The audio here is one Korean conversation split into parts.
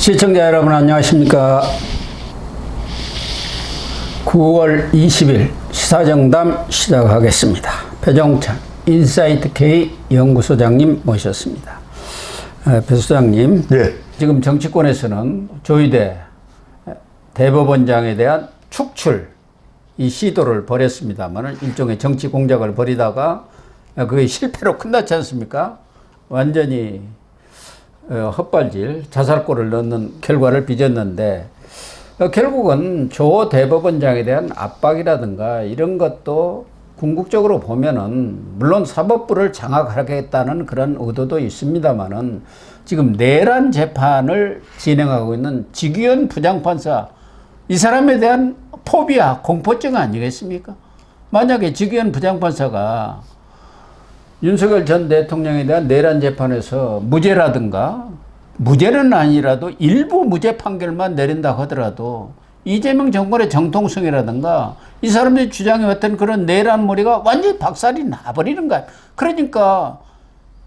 시청자 여러분 안녕하십니까 9월 20일 시사정담 시작하겠습니다 배정찬 인사이트 K 연구소장님 모셨습니다 어, 배 소장님 예. 지금 정치권에서는 조희대 대법원장에 대한 축출 이 시도를 벌였습니다만 일종의 정치 공작을 벌이다가 그게 실패로 끝났지 않습니까? 완전히 어, 헛발질 자살골을 넣는 결과를 빚었는데 어, 결국은 조 대법원장에 대한 압박이라든가 이런 것도 궁극적으로 보면은 물론 사법부를 장악하겠다는 그런 의도도 있습니다만은 지금 내란 재판을 진행하고 있는 직위원 부장판사 이 사람에 대한 포비아 공포증 아니겠습니까? 만약에 직위원 부장판사가 윤석열 전 대통령에 대한 내란 재판에서 무죄라든가 무죄는 아니라도 일부 무죄 판결만 내린다 하더라도 이재명 정권의 정통성이라든가 이 사람들이 주장해왔던 그런 내란 머리가 완전히 박살이 나버리는 거야. 그러니까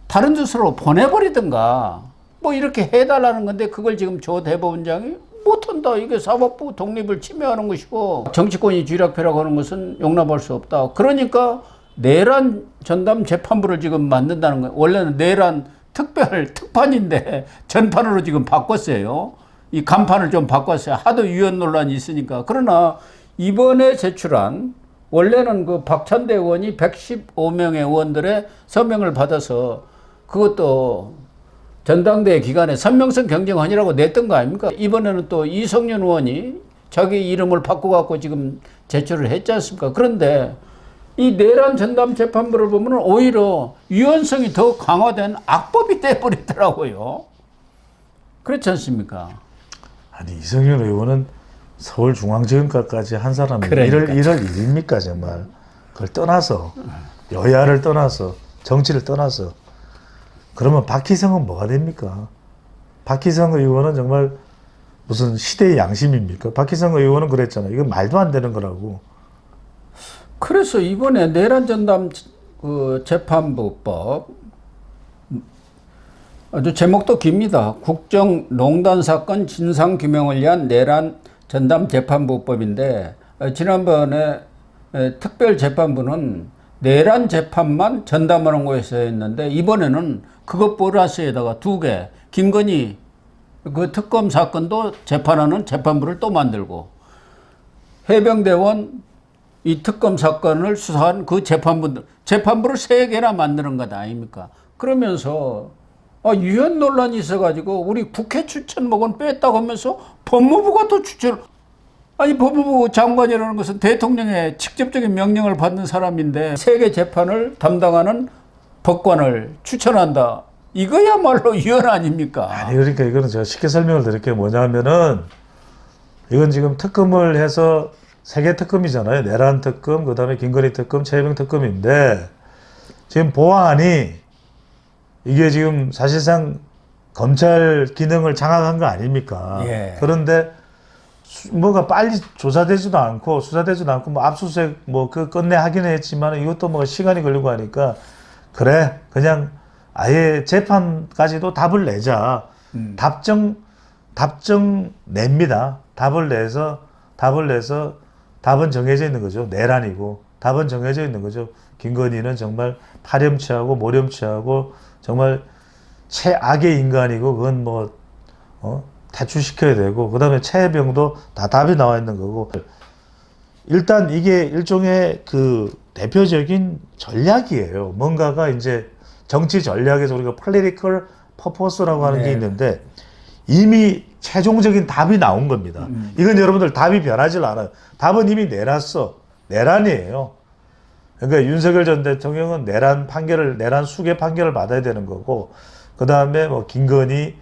다른 곳으로 보내버리든가 뭐 이렇게 해달라는 건데 그걸 지금 조 대법원장이 못한다. 이게 사법부 독립을 침해하는 것이고 정치권이 쥐락펴락 하는 것은 용납할 수 없다. 그러니까 내란 전담 재판부를 지금 만든다는 거예요. 원래는 내란 특별 특판인데 전판으로 지금 바꿨어요. 이 간판을 좀 바꿨어요. 하도 위헌 논란이 있으니까. 그러나 이번에 제출한 원래는 그 박찬대 의원이 115명의 의원들의 서명을 받아서 그것도 전당대회 기간에 선명성 경쟁원이라고 냈던 거 아닙니까? 이번에는 또 이성윤 의원이 자기 이름을 바꿔갖고 지금 제출을 했지 않습니까? 그런데 이 내란 전담 재판부를 보면 오히려 유연성이 더 강화된 악법이 돼버리더라고요. 그렇지 않습니까? 아니 이성윤 의원은 서울중앙지검까지 한 사람이 그러니까. 이럴 이럴 일입니까 정말 그걸 떠나서 여야를 떠나서 정치를 떠나서 그러면 박희성은 뭐가 됩니까? 박희성 의원은 정말 무슨 시대의 양심입니까? 박희성 의원은 그랬잖아요. 이건 말도 안 되는 거라고. 그래서 이번에 내란 전담 그 재판부법 아주 제목도 깁니다. 국정농단 사건 진상 규명을 위한 내란 전담 재판부법인데 어, 지난번에 에, 특별 재판부는 내란 재판만 전담하는 거에서 했는데 이번에는 그것 플러스에다가 두 개 김건희 그 특검 사건도 재판하는 재판부를 또 만들고 해병대원 이 특검 사건을 수사한 그 재판부들 재판부를 세 개나 만드는 것 아닙니까? 그러면서 아, 유연 논란이 있어가지고 우리 국회 추천목은 뺐다고 하면서 법무부가 또 추천 아니 법무부 장관이라는 것은 대통령의 직접적인 명령을 받는 사람인데 세계 재판을 담당하는 법관을 추천한다. 이거야말로 유연 아닙니까? 아니 그러니까 이거는 제가 쉽게 설명을 드릴게요. 뭐냐면은 이건 지금 특검을 해서 세계 특검이잖아요. 내란 특검, 그 다음에 김건희 특검, 최혜병 특검인데 지금 보안이 이게 지금 사실상 검찰 기능을 장악한 거 아닙니까? 예. 그런데 수- 뭐가 빨리 조사되지도 않고 수사되지도 않고 뭐 압수수색 뭐 그 끝내 하기는 했지만 이것도 뭐 시간이 걸리고 하니까 그래 그냥 아예 재판까지도 답을 내자 답정 답정 냅니다 답을 내서 답을 내서 답은 정해져 있는 거죠 내란이고 답은 정해져 있는 거죠 김건희는 정말 파렴치하고 모렴치하고 정말 최악의 인간이고 그건 뭐 어? 탈출시켜야 되고 그 다음에 최혜병도 다 답이 나와 있는 거고 일단 이게 일종의 그 대표적인 전략이에요. 뭔가가 이제 정치 전략에서 우리가 political purpose라고 하는 게 네. 있는데 이미 최종적인 답이 나온 겁니다. 이건 여러분들 답이 변하질 않아요. 답은 이미 내놨어. 내란이에요. 그러니까 윤석열 전 대통령은 내란 판결을 내란 수개 판결을 받아야 되는 거고 그 다음에 뭐 김건희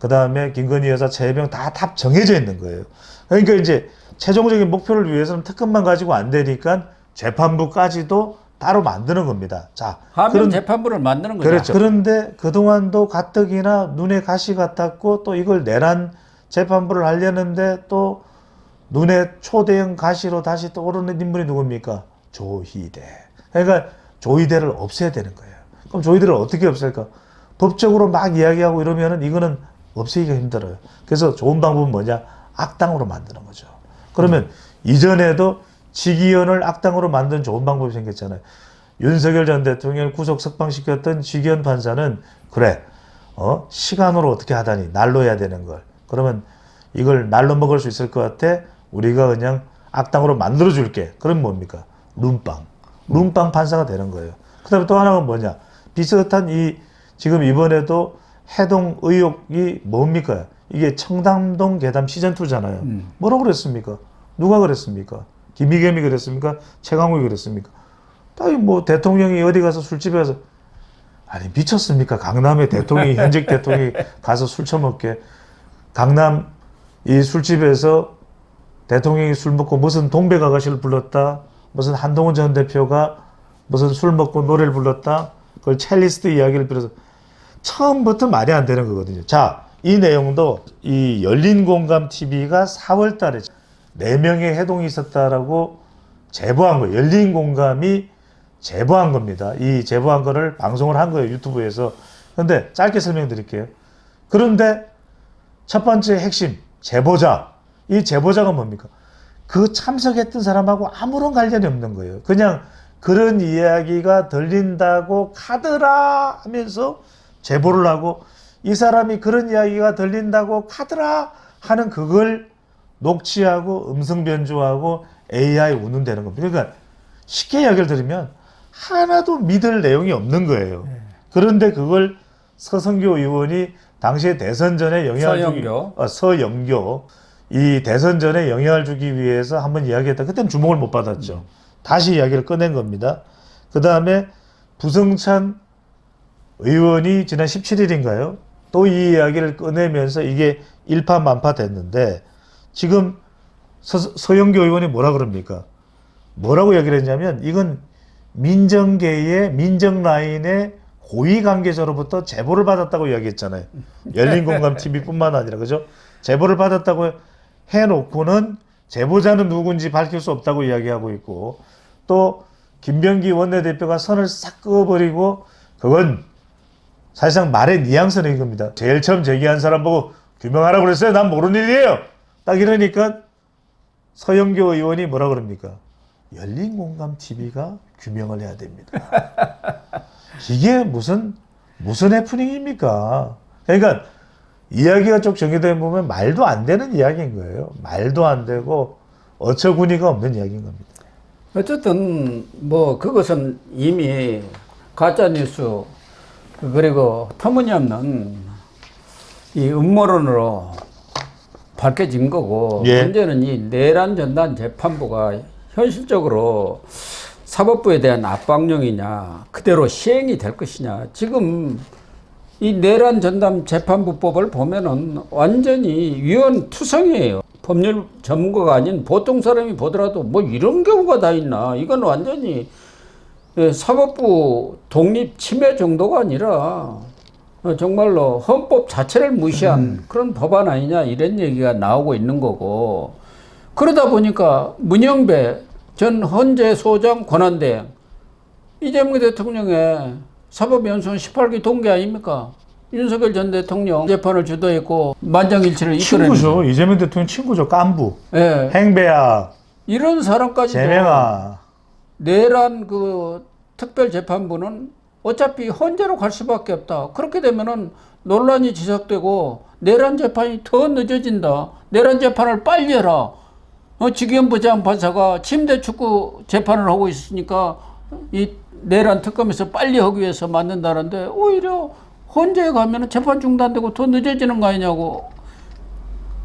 그 다음에 김건희 여사 최혜병 다 답 정해져 있는 거예요. 그러니까 이제 최종적인 목표를 위해서는 특검만 가지고 안 되니까 재판부까지도 따로 만드는 겁니다. 자, 그런- 재판부를 만드는 거죠. 그렇죠. 그런데 그동안도 가뜩이나 눈에 가시 같았고 또 이걸 내란 재판부를 하려는데 또 눈에 초대형 가시로 다시 떠오르는 인물이 누굽니까? 조희대. 그러니까 조희대를 없애야 되는 거예요. 그럼 조희대를 어떻게 없앨까? 법적으로 막 이야기하고 이러면은 이거는 없애기가 힘들어요. 그래서 좋은 방법은 뭐냐? 악당으로 만드는 거죠. 그러면 이전에도 직위원을 악당으로 만든 좋은 방법이 생겼잖아요. 윤석열 전 대통령을 구속 석방시켰던 직위원 판사는 그래 어 시간으로 어떻게 하다니 날로 해야 되는 걸 그러면 이걸 날로 먹을 수 있을 것 같아? 우리가 그냥 악당으로 만들어 줄게. 그럼 뭡니까? 룸빵. 룸빵 판사가 되는 거예요. 그 다음에 또 하나가 뭐냐? 비슷한 이 지금 이번에도 해동 의혹이 뭡니까? 이게 청담동 계담 시즌 2잖아요. 뭐라고 그랬습니까? 누가 그랬습니까? 김희겸이 그랬습니까? 최강욱이 그랬습니까? 딱뭐 대통령이 어디 가서 술집에 가서 아니 미쳤습니까? 강남에 대통령이 현직 대통령이 가서 술 처먹게 강남 이 술집에서 대통령이 술 먹고 무슨 동백 아가씨를 불렀다 무슨 한동훈 전 대표가 무슨 술 먹고 노래를 불렀다 그걸 첼리스트 이야기를 빌어서 처음부터 말이 안 되는 거거든요. 자, 이 내용도 이 열린 공감 TV가 4월 달에 네명의 해동이 있었다라고 제보한 거예요. 열린 공감이 제보한 겁니다. 이 제보한 거를 방송을 한 거예요. 유튜브에서. 근데 짧게 설명드릴게요. 그런데 첫 번째 핵심 제보자. 이 제보자가 뭡니까? 그 참석했던 사람하고 아무런 관련이 없는 거예요. 그냥 그런 이야기가 들린다고 카드라 하면서 제보를 하고 이 사람이 그런 이야기가 들린다고 카드라 하는 그걸 녹취하고 음성 변조하고 AI 운운되는 겁니다. 그러니까 쉽게 이야기를 드리면 하나도 믿을 내용이 없는 거예요. 그런데 그걸 서성교 의원이 당시에 대선 전에 영향을 주기 서영교. 어, 서영교 이 대선 전에 영향을 주기 위해서 한번 이야기했다. 그때는 주목을 못 받았죠. 다시 이야기를 꺼낸 겁니다. 그 다음에 부성찬 의원이 지난 17일인가요? 또 이 이야기를 꺼내면서 이게 일파만파 됐는데 지금 서, 서영교 의원이 뭐라 그럽니까? 뭐라고 얘기를 했냐면 이건 민정계의 민정 라인의 고위 관계자로부터 제보를 받았다고 이야기했잖아요. 열린 공감 TV뿐만 아니라 그죠? 제보를 받았다고 해놓고는 제보자는 누군지 밝힐 수 없다고 이야기하고 있고 또 김병기 원내대표가 선을 싹 그어버리고 그건 사실상 말의 뉘앙스는 이겁니다. 제일 처음 제기한 사람 보고 규명하라고 그랬어요. 난 모르는 일이에요. 딱 이러니까 서영교 의원이 뭐라 그럽니까? 열린 공감 TV가 규명을 해야 됩니다. 이게 무슨 무슨 해프닝입니까? 그러니까 이야기가 쭉 정리되면 보면 말도 안 되는 이야기인 거예요. 말도 안 되고 어처구니가 없는 이야기인 겁니다. 어쨌든 뭐 그것은 이미 가짜 뉴스 그리고 터무니없는 이 음모론으로 밝혀진 거고 예. 문제는 이 내란 전단 재판부가 현실적으로 사법부에 대한 압박용이냐 그대로 시행이 될 것이냐 지금 이 내란 전담 재판부법을 보면은 완전히 위헌 투성이에요. 법률 전문가가 아닌 보통 사람이 보더라도 뭐 이런 경우가 다 있나? 이건 완전히 예, 사법부 독립 침해 정도가 아니라 어, 정말로 헌법 자체를 무시한 그런 법안 아니냐 이런 얘기가 나오고 있는 거고 그러다 보니까 문영배 전 헌재 소장 권한대행 이재명 대통령의 사법연수원 18기 동기 아닙니까? 윤석열 전 대통령 재판을 주도했고 만장일치를 이끌어낸 친구죠. 이재명 대통령 친구죠. 깐부, 예, 행배야, 이런 사람까지도 재명아. 내란 그 특별재판부는 어차피 헌재로 갈 수밖에 없다. 그렇게 되면은 논란이 지속되고 내란 재판이 더 늦어진다. 내란 재판을 빨리 해라. 어, 직위원 부장 판사가 침대 축구 재판을 하고 있으니까 이 내란 특검에서 빨리 하기 위해서 만든다는데 오히려 헌재에 가면은 재판 중단되고 더 늦어지는 거 아니냐고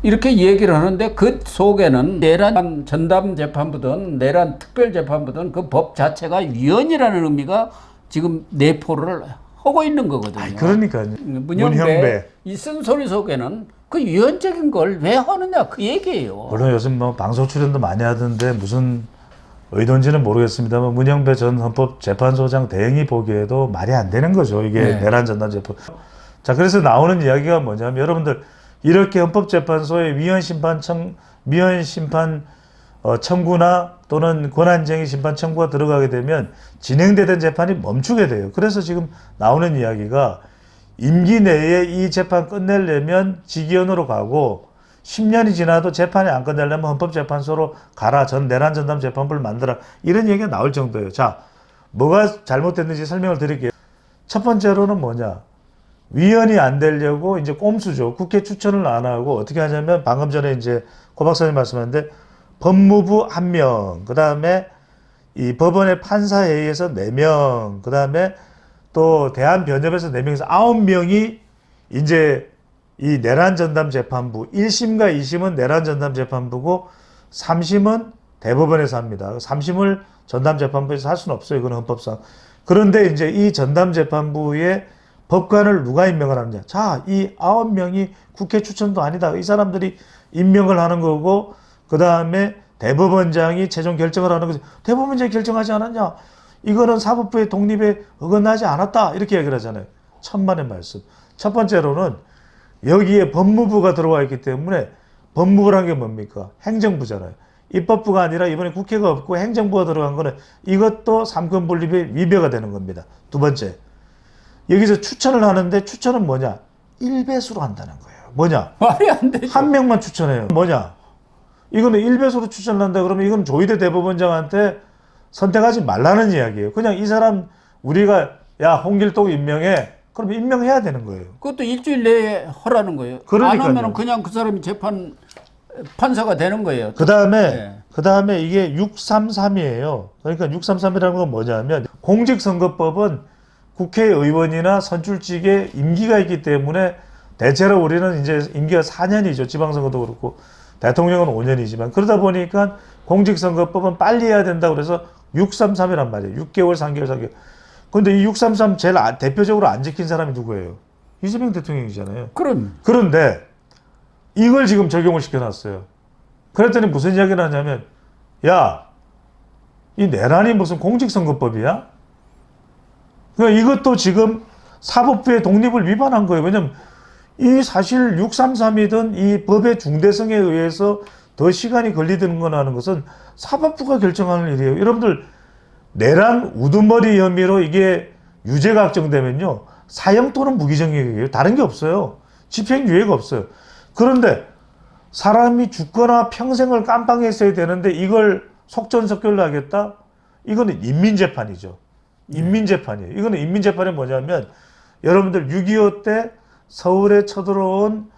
이렇게 얘기를 하는데 그 속에는 내란 전담 재판부든 내란 특별 재판부든 그 법 자체가 위헌이라는 의미가 지금 내포를 하고 있는 거거든요. 아이, 그러니까요. 문영배, 문형배. 이 쓴소리 속에는 그 위헌적인 걸 왜 하느냐 그 얘기예요. 물론 요즘 뭐 방송 출연도 많이 하던데 무슨 의도인지는 모르겠습니다만 문영배 전 헌법재판소장 대행이 보기에도 말이 안 되는 거죠. 이게 네. 내란 전단 재판. 자 그래서 나오는 이야기가 뭐냐면 여러분들 이렇게 헌법재판소에 위헌 심판 청 위헌 심판 어, 청구나 또는 권한쟁의 심판 청구가 들어가게 되면 진행되던 재판이 멈추게 돼요. 그래서 지금 나오는 이야기가 임기 내에 이 재판 끝내려면 직위원으로 가고 10년이 지나도 재판이 안 끝내려면 헌법재판소로 가라. 전 내란 전담 재판부를 만들어. 이런 얘기가 나올 정도예요. 자, 뭐가 잘못됐는지 설명을 드릴게요. 첫 번째로는 뭐냐? 위헌이 안 되려고 이제 꼼수죠. 국회 추천을 안 하고 어떻게 하냐면 방금 전에 이제 고 박사님 말씀하는데 법무부 한 명, 그 다음에 이 법원의 판사회의에서 네 명, 그 다음에 또 대한변협에서 네 명에서 아홉 명이 이제 이 내란 전담 재판부 1심과 2심은 내란 전담 재판부고 3심은 대법원에서 합니다. 3심을 전담 재판부에서 할 수는 없어요. 이건 헌법상. 그런데 이제 이 전담 재판부의 법관을 누가 임명을 하느냐? 자, 이 아홉 명이 국회 추천도 아니다. 이 사람들이 임명을 하는 거고 그 다음에 대법원장이 최종 결정을 하는 거죠. 대법원장이 결정하지 않았냐? 이거는 사법부의 독립에 어긋나지 않았다. 이렇게 얘기를 하잖아요. 천만의 말씀. 첫 번째로는 여기에 법무부가 들어와 있기 때문에 법무부란 게 뭡니까? 행정부잖아요. 입법부가 아니라 이번에 국회가 없고 행정부가 들어간 거는 이것도 삼권 분립의 위배가 되는 겁니다. 두 번째. 여기서 추천을 하는데 추천은 뭐냐? 일배수로 한다는 거예요. 뭐냐? 말이 안 되죠. 한 명만 추천해요. 뭐냐? 이거는 일배수로 추천을 한다 그러면 이건 조희대 대법원장한테 선택하지 말라는 이야기예요. 그냥 이 사람 우리가 야 홍길동 임명해. 그럼 임명해야 되는 거예요. 그것도 일주일 내에 하라는 거예요. 그러니까요. 안 하면 그냥 그 사람이 재판 판사가 되는 거예요. 그 다음에 네. 그 다음에 이게 633이에요. 그러니까 633이라는 건 뭐냐면 공직선거법은 국회의원이나 선출직에 임기가 있기 때문에 대체로 우리는 이제 임기가 4년이죠. 지방선거도 그렇고 대통령은 5년이지만 그러다 보니까 공직선거법은 빨리 해야 된다고 그래서 633이란 말이에요. 6개월, 3개월, 4개월. 근데 이 633 제일 아- 대표적으로 안 지킨 사람이 누구예요? 이재명 대통령이잖아요. 그럼 그런데 이걸 지금 적용을 시켜놨어요. 그랬더니 무슨 이야기를 하냐면, 야, 이 내란이 무슨 공직선거법이야? 그러니까 이것도 지금 사법부의 독립을 위반한 거예요. 왜냐면 이 사실 633이든 이 법의 중대성에 의해서 더 시간이 걸리는 거나 하는 것은 사법부가 결정하는 일이에요. 여러분들 내란 우두머리 혐의로 이게 유죄가 확정되면요. 사형 또는 무기징역이에요. 다른 게 없어요. 집행유예가 없어요. 그런데 사람이 죽거나 평생을 깜빵에 있어야 되는데 이걸 속전속결로 하겠다? 이거는 인민재판이죠. 인민재판이에요. 이거는 인민재판이 뭐냐면 여러분들 6.25 때 서울에 쳐들어온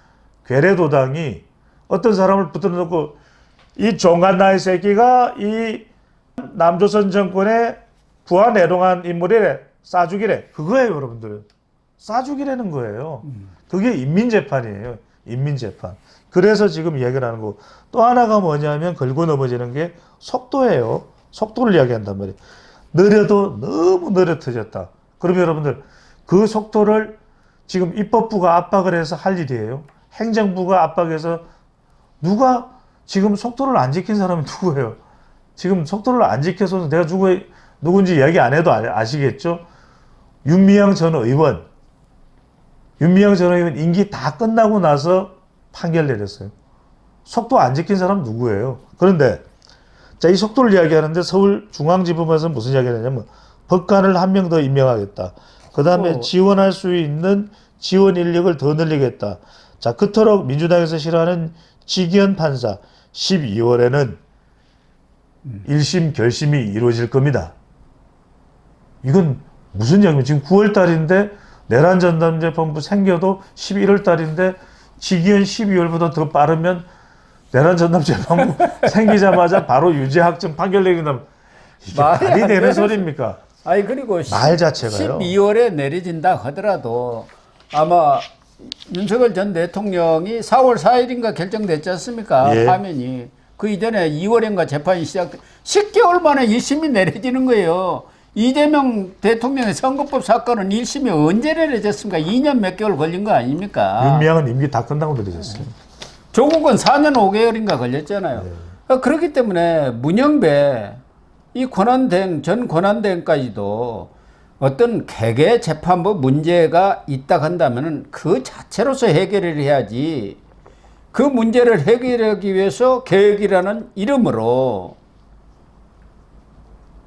괴뢰도당이 어떤 사람을 붙들어 놓고 이 종간 나이 새끼가 이 남조선 정권의 부하 내롱한 인물이래. 싸죽이래. 그거예요 여러분들. 싸죽이라는 거예요. 그게 인민재판이에요. 인민재판. 그래서 지금 이야기를 하는 거고. 또 하나가 뭐냐면 걸고 넘어지는 게 속도예요. 속도를 이야기한단 말이에요. 느려도 너무 느려 터졌다. 그러면 여러분들 그 속도를 지금 입법부가 압박을 해서 할 일이에요. 행정부가 압박해서 누가 지금 속도를 안 지킨 사람이 누구예요 지금 속도를 안 지켜서 내가 누구 누군지 이야기 안 해도 아- 아시겠죠? 윤미향 전 의원, 윤미향 전 의원 임기 다 끝나고 나서 판결 내렸어요. 속도 안 지킨 사람 누구예요? 그런데 자 이 속도를 이야기하는데 서울중앙지법에서 무슨 이야기를 하냐면 법관을 한 명 더 임명하겠다. 그 다음에 어. 지원할 수 있는 지원 인력을 더 늘리겠다. 자 그토록 민주당에서 싫어하는 지기현 판사 12월에는 1심 결심이 이루어질 겁니다. 이건 무슨 얘기면 지금 9월 달인데 내란 전담 재판부 생겨도 11월 달인데 지기현 12월보다 더 빠르면 내란 전담 재판부 생기자마자 바로 유죄 확정 판결 내린다면 이게 말이 되는 소리입니까? 아니 그리고 말 자체가요. 12월에 내려진다 하더라도 아마 윤석열 전 대통령이 4월 4일인가 결정됐지 않습니까? 예. 파면이 그 이전에 2월인가 재판이 시작 10개월 만에 1심이 내려지는 거예요. 이재명 대통령의 선거법 사건은 1심이 언제 내려졌습니까? 2년 몇 개월 걸린 거 아닙니까? 윤미향은 임기 다 끝나고 내려졌어요. 조국은 4년 5개월인가 걸렸잖아요. 어, 그렇기 때문에 문영배 이 권한대행 전 권한대행까지도 어떤 개개 재판부 문제가 있다 한다면은 그 자체로서 해결을 해야지 그 문제를 해결하기 위해서 개혁이라는 이름으로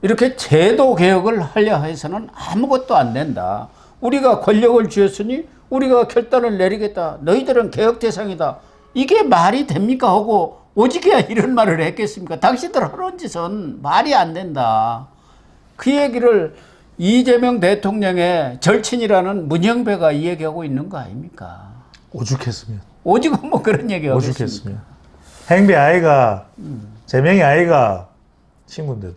이렇게 제도 개혁을 하려 해서는 아무것도 안 된다. 우리가 권력을 쥐었으니 우리가 결단을 내리겠다. 너희들은 개혁 대상이다. 이게 말이 됩니까? 하고 오직이야 이런 말을 했겠습니까? 당신들 하는 짓은 말이 안 된다. 그 얘기를 이재명 대통령의 절친이라는 문영배가 이 얘기하고 있는 거 아닙니까? 오죽했습니다. 오직은 뭐 그런 얘기하고? 오죽했습니다. 행비 아이가 제명이 아이가 친구인데도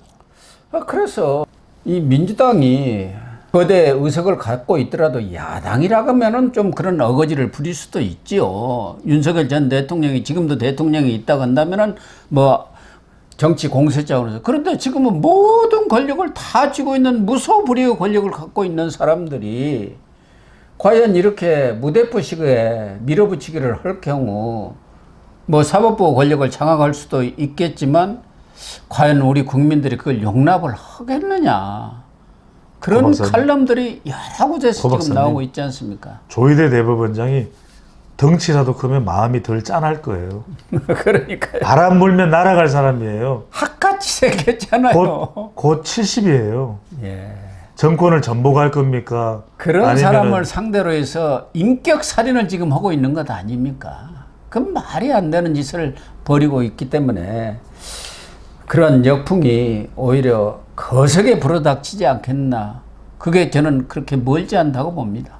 아, 그래서 이 민주당이 거대 의석을 갖고 있더라도 야당이라고 하면은 좀 그런 어거지를 부릴 수도 있지요. 윤석열 전 대통령이 지금도 대통령이 있다고 한다면은 뭐 정치 공세자로서 그런데 지금은 모든 권력을 다 쥐고 있는 무소불위의 권력을 갖고 있는 사람들이 과연 이렇게 무대포식에 밀어붙이기를 할 경우 뭐 사법부 권력을 장악할 수도 있겠지만 과연 우리 국민들이 그걸 용납을 하겠느냐 그런. 칼럼들이 여러 곳에서 지금. 나오고 있지 않습니까? 조희대 대법원장이 덩치라도 크면 마음이 덜 짠할 거예요. 그러니까 바람 불면 날아갈 사람이에요. 학같이 생겼잖아요. 곧, 곧 70이에요. 예. 정권을 전복할 겁니까? 그런 아니면은 사람을 상대로 해서 인격 살인을 지금 하고 있는 것 아닙니까? 그 말이 안 되는 짓을 벌이고 있기 때문에 그런 역풍이 오히려 거세게 불어닥치지 않겠나. 그게 저는 그렇게 멀지 않다고 봅니다.